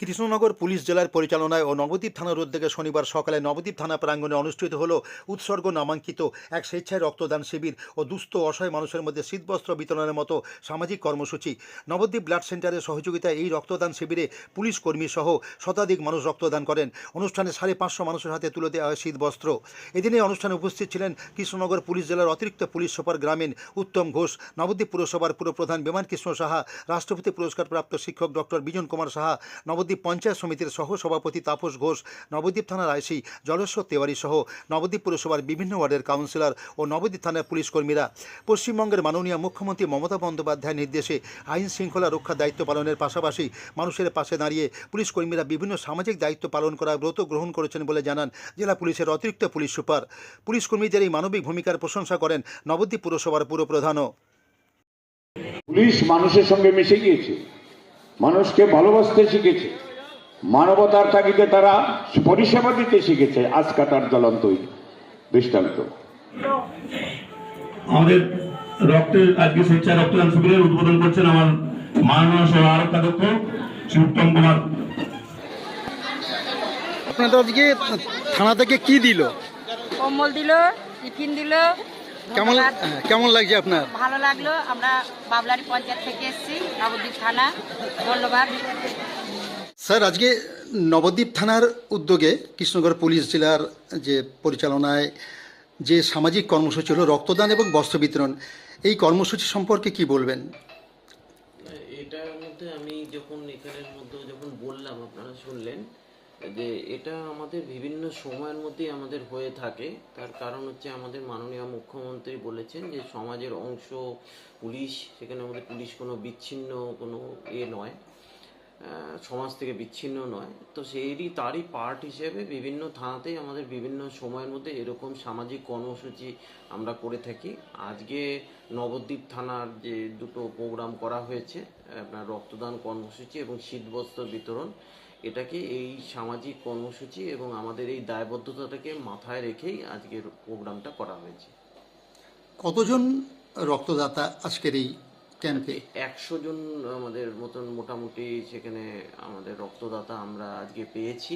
Krishnanagar police জেলার পরিচালনায় ও নবদ্বীপ থানার উদ্যোগে শনিবার সকালে নবদ্বীপ থানা প্রাঙ্গণে অনুষ্ঠিত হল উৎসর্গ নামাঙ্কিত এক স্বেচ্ছায় রক্তদান শিবির ও দুস্থ অসহায় মানুষের মধ্যে শীতবস্ত্র বিতরণের মতো সামাজিক কর্মসূচি। নবদ্বীপ ব্লাড সেন্টারের সহযোগিতায় এই রক্তদান শিবিরে পুলিশ কর্মী সহ শতাধিক মানুষ রক্তদান করেন। অনুষ্ঠানে সাড়ে পাঁচশো মানুষের হাতে তুলে দেওয়া হয় শীতবস্ত্র। এদিনে অনুষ্ঠানে উপস্থিত ছিলেন কৃষ্ণনগর পুলিশ জেলার অতিরিক্ত পুলিশ সুপার গ্রামীণ উত্তম ঘোষ, নবদ্বীপ পুরসভার পুরপ্রধান বিমান কৃষ্ণ সাহা, রাষ্ট্রপতি পুরস্কারপ্রাপ্ত শিক্ষক ডক্টর বিজন কুমার সাহা, নবদ্বীপ পঞ্চায়েত সমিতির সহ সভাপতি তাপস ঘোষ, নবদ্বীপ থানার আইসি জলেশ্বর তেওয়ারি সহ নবদ্বীপ পুরসভার বিভিন্ন ওয়ার্ডের কাউন্সিলর ও নবদ্বীপ থানার পুলিশ কর্মীরা। পশ্চিমবঙ্গের মাননীয় মুখ্যমন্ত্রী মমতা বন্দ্যোপাধ্যায়ের নির্দেশে আইন শৃঙ্খলা রক্ষা দায়িত্ব পালনের পাশাপাশি মানুষের পাশে দাঁড়িয়ে পুলিশ কর্মীরা বিভিন্ন সামাজিক দায়িত্ব পালন করার ব্রত গ্রহণ করেছেন বলে জানান জেলা পুলিশের অতিরিক্ত পুলিশ সুপার। পুলিশ কর্মীদের এই মানবিক ভূমিকার প্রশংসা করেন নবদ্বীপ পুরসভার পুরপ্রধানও পুলিশ মানুষের সঙ্গে মিশে গিয়েছে। মানুষকে ভালোবাসতে শিখেছে। মানবতার তাগিদে তারা পরিষেবা দিতে শিখেছে। আজকা তার জ্বলন্ত দৃষ্টান্ত। আমাদের রক্তের আজকে স্বেচ্ছা রক্তদান শিবিরের উদ্বোধন করছেন আমার মাননীয় সহ আরক্ষাধ্যক্ষ শ্রী উত্তম কুমার। আপনাদের আজকে থানা থেকে কি দিল? কম্বল দিল টিফিন দিল কেমন কেমন লাগছে আপনার? ভালো লাগল। আমরা বাবলারি পঞ্চায়েত থেকে এসেছি নবদ্বীপ থানা। ধন্যবাদ। স্যার আজকে নবদ্বীপ থানার উদ্যোগে কৃষ্ণগড় পুলিশ জেলার যে পরিচালনায় যে সামাজিক কর্মসূচি হলো রক্তদান এবং বস্ত্র বিতরণ এই কর্মসূচি সম্পর্কে কি বলবেন? এটার মধ্যে আমি যখন এখানের মধ্যে যখন বললাম আপনারা শুনলেন যে এটা আমাদের বিভিন্ন সময়ের মধ্যেই আমাদের হয়ে থাকে। তার কারণ হচ্ছে আমাদের মাননীয় মুখ্যমন্ত্রী বলেছেন যে সমাজের অংশ পুলিশ, সেখানে আমাদের পুলিশ কোনো বিচ্ছিন্ন কোনো এ নয়। সমাজ থেকে বিচ্ছিন্ন নয়। তো সেইরই তারই পার্ট হিসেবে বিভিন্ন থানাতেই আমাদের বিভিন্ন সময়ের মধ্যে এরকম সামাজিক কর্মসূচি আমরা করে থাকি। আজকে নবদ্বীপ থানার যে দুটো প্রোগ্রাম করা হয়েছে, আপনার রক্তদান কর্মসূচি এবং শীতবস্ত্র বিতরণ, এটাকে এই সামাজিক কর্মসূচি এবং আমাদের এই দায়বদ্ধতাটাকে মাথায় রেখেই আজকের প্রোগ্রামটা করা হয়েছে। কতজন রক্তদাতা আজকের এই ক্যাম্পে একশো জন আমাদের মতন মোটামুটি সেখানে আমাদের রক্তদাতা আমরা আজকে পেয়েছি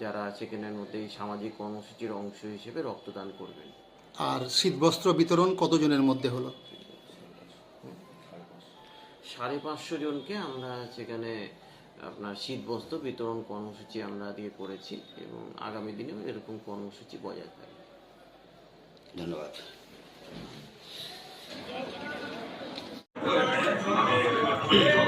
যারা সেখানের মধ্যে সামাজিক কর্মসূচির অংশ হিসেবে রক্তদান করবেন। আর শীতবস্ত্র বিতরণ কতজনের মধ্যে হলো? সাড়ে পাঁচশো জনকে আমরা সেখানে আপনার শীতবস্ত্র বিতরণ কর্মসূচি আমরা দিয়ে করেছি এবং আগামী দিনেও এরকম কর্মসূচি বজায় থাকবে। ধন্যবাদ। Yeah.